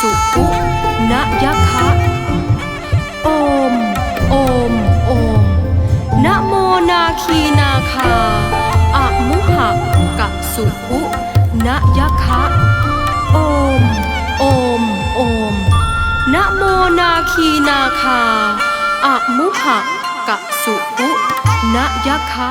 สุขุณยะคะโอม โอม โอมนะโมนาคีนาคาอะมุหะกะสุขุณยะคะโอม โอม โอมนะโมนาคีนาคาอะมุหะกะสุขุณยะคะ